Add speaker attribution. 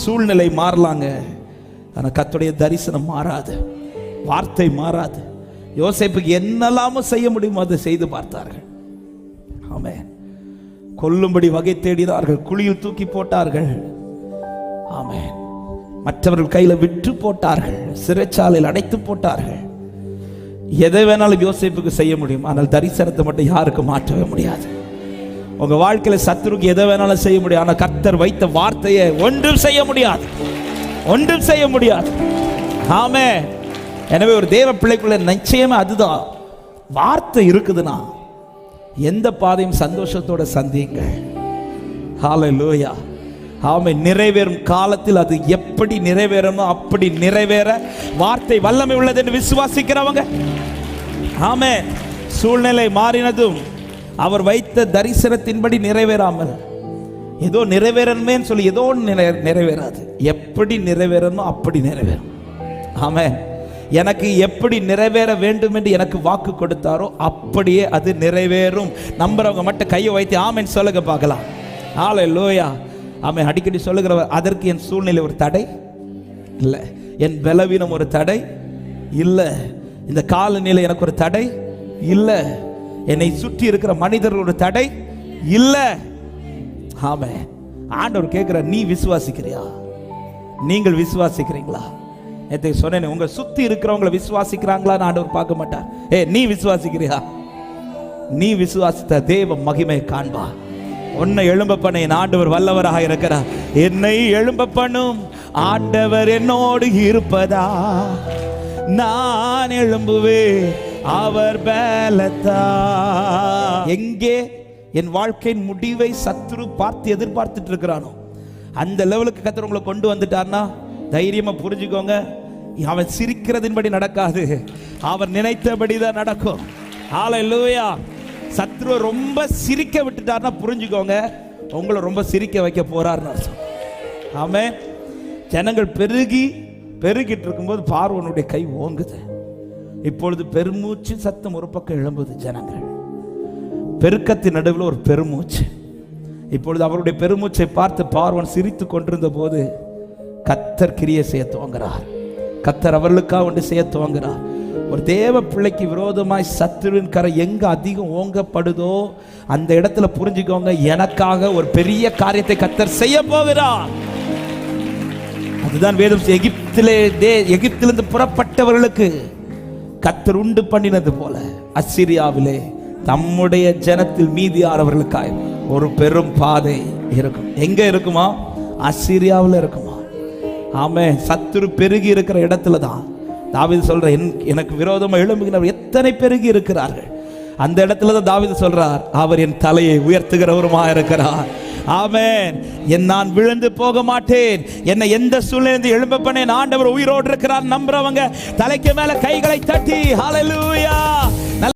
Speaker 1: சூழ்நிலை மாறலாங்க. ஆனால் கத்துடைய தரிசனம் மாறாது. வார்த்தை மாறாது. யோசிப்புக்கு என்னெல்லாமோ செய்ய முடியுமோ அதை செய்து பார்த்தார்கள். ஆமே கொல்லும்படி வகை தேடினார்கள். குழியில் தூக்கி போட்டார்கள். ஆமே மற்றவர்கள் கையில் விற்று போட்டார்கள். சிறைச்சாலையில் அடைத்து போட்டார்கள். எதை வேணாலும் யோசிப்புக்கு செய்ய முடியும். ஆனால் தரிசனத்தை மட்டும் யாருக்கும் மாற்றவே முடியாது. உங்க வாழ்க்கையில சத்துருக்கு எதை வேணாலும் செய்ய முடியும். ஆனால் கர்த்தர் வைத்த வார்த்தையை ஒன்றும் செய்ய முடியாது. ஒன்றும் செய்ய முடியாது. ஆமே. எனவே ஒரு தேவ பிள்ளைக்குள்ள நிச்சயமா அதுதான். வார்த்தை இருக்குதுன்னா எந்த பாதையும் சந்தோஷத்தோட சந்திக்க ஹாலை லோயா ஆமை நிறைவேறும் காலத்தில் அது எப்படி நிறைவேறணும் அப்படி நிறைவேற வார்த்தை வல்லமை உள்ளது என்று விசுவாசிக்கிறவங்க. ஆமே. சூழ்நிலை மாறினதும் அவர் வைத்த தரிசனத்தின்படி நிறைவேறாமல் ஏதோ நிறைவேறணுமேன்னு சொல்லி ஏதோ நிறை- நிறைவேறாது. எப்படி நிறைவேறணும் அப்படி நிறைவேறும். ஆமே எனக்கு எப்படி நிறைவேற வேண்டும் என்று எனக்கு வாக்கு கொடுத்தாரோ அப்படியே அது நிறைவேறும். நம்புறவங்க மட்டும் கையை வைத்து ஆமென் சொல்லுங்க பார்க்கலாம். ஆலை லோயா ஆமே அடிக்கடி சொல்லுகிறவர் அதற்கு என் சூழ்நிலை ஒரு தடை? இல்லை. என் பலவீனம் ஒரு தடை? இல்லை. இந்த காலநிலை எனக்கு ஒரு தடை? இல்லை. என்னை சுற்றி இருக்கிற மனிதர்களோட தடை இல்லை. ஆமே ஆண்டவர் கேட்கிற நீ விசுவாசிக்கிறியா? நீங்கள் விசுவாசிக்கிறீங்களா? நேற்று சொன்னேனே உங்க சுத்தி இருக்கிறவங்கள விசுவாசிக்கிறாங்களான்னு ஆண்டவர் பார்க்க மாட்டார். ஏ நீ விசுவாசிக்கிறியா? நீ விசுவாசித்த தேவ மகிமை காண்பா. உன்னை எழும்ப பண்ண என் ஆண்டவர் வல்லவராக இருக்கிறார். என்னை எழும்ப பண்ணும் ஆண்டவர் என்னோடு இருப்பதா? நான் எழும்புவே அவர் பலத்தா. எங்கே? என் வாழ்க்கையின் முடிவை சத்துரு பார்த்து எதிர்பார்த்துட்டு இருக்கிறானோ. அந்த லெவலுக்கு கத்தர் உங்களை கொண்டு வந்துட்டார்னா தைரியமா புரிஞ்சுக்கோங்க. அவன் சிரிக்கிறதின்படி நடக்காது. அவர் நினைத்தபடி தான் நடக்கும். ஹalleluya. சத்ருவை ரொம்ப சிரிக்க விட்டுட்டார்னா புரிஞ்சுக்கோங்க. உங்களை ரொம்ப சிரிக்க வைக்க போறாருன்னு அர்த்தம். ஆமே ஜனங்கள் பெருகி பெருகிட்டு இருக்கும்போது பார்வனுடைய கை ஓங்குது. இப்பொழுது பெருமூச்சு சத்தம் ஒரு பக்கம் எழும்புது ஜனங்கள். பெருக்கத்தின் நடுவில் ஒரு பெருமூச்சு. இப்பொழுது அவருடைய பெருமூச்சை பார்த்து பார்வன் சிரித்து கொண்டிருந்த போது கத்தர் கிரியை செய்ய துவங்குறார் கத்தர் அவர்களுக்காக ஒன்று செய்ய துவங்குறார் ஒரு தேவ பிள்ளைக்கு விரோதமாய் சத்துருவின் கரை எங்க அதிகம் ஓங்கப்படுதோ அந்த இடத்துல புரிஞ்சுக்கோங்க எனக்காக ஒரு பெரிய காரியத்தை கத்தர் செய்ய போகிறார். அதுதான் வேதம் எகிப்திலே தே எகிப்திலிருந்து புறப்பட்டவர்களுக்கு கத்தர் உண்டு பண்ணினது போல அசிரியாவிலே தம்முடைய ஜனத்தில் மீதியானவர்களுக்காய் ஒரு பெரும் பாதை இருக்கும். எங்க இருக்குமா? அசிரியாவில் இருக்குமா? ஆமே சத்துரு பெருகி இருக்கிற இடத்துல தான். தாவித சொல்ற என் எனக்கு விரோதமாக எழும்புகிறவர் எத்தனை பெருகி இருக்கிறார்கள்? அந்த இடத்துல தான் தாவித சொல்றார் அவர் என் தலையை உயர்த்துகிறவருமா இருக்கிறார்? ஆமேன். என் நான் விழுந்து போக மாட்டேன் என்னை எந்த சூழ்நிலை எழும்ப பண்ணேன் ஆண்டவர் உயிரோடு இருக்கிறார் நம்புறவங்க தலைக்கு மேல கைகளை தட்டி ஹalleluya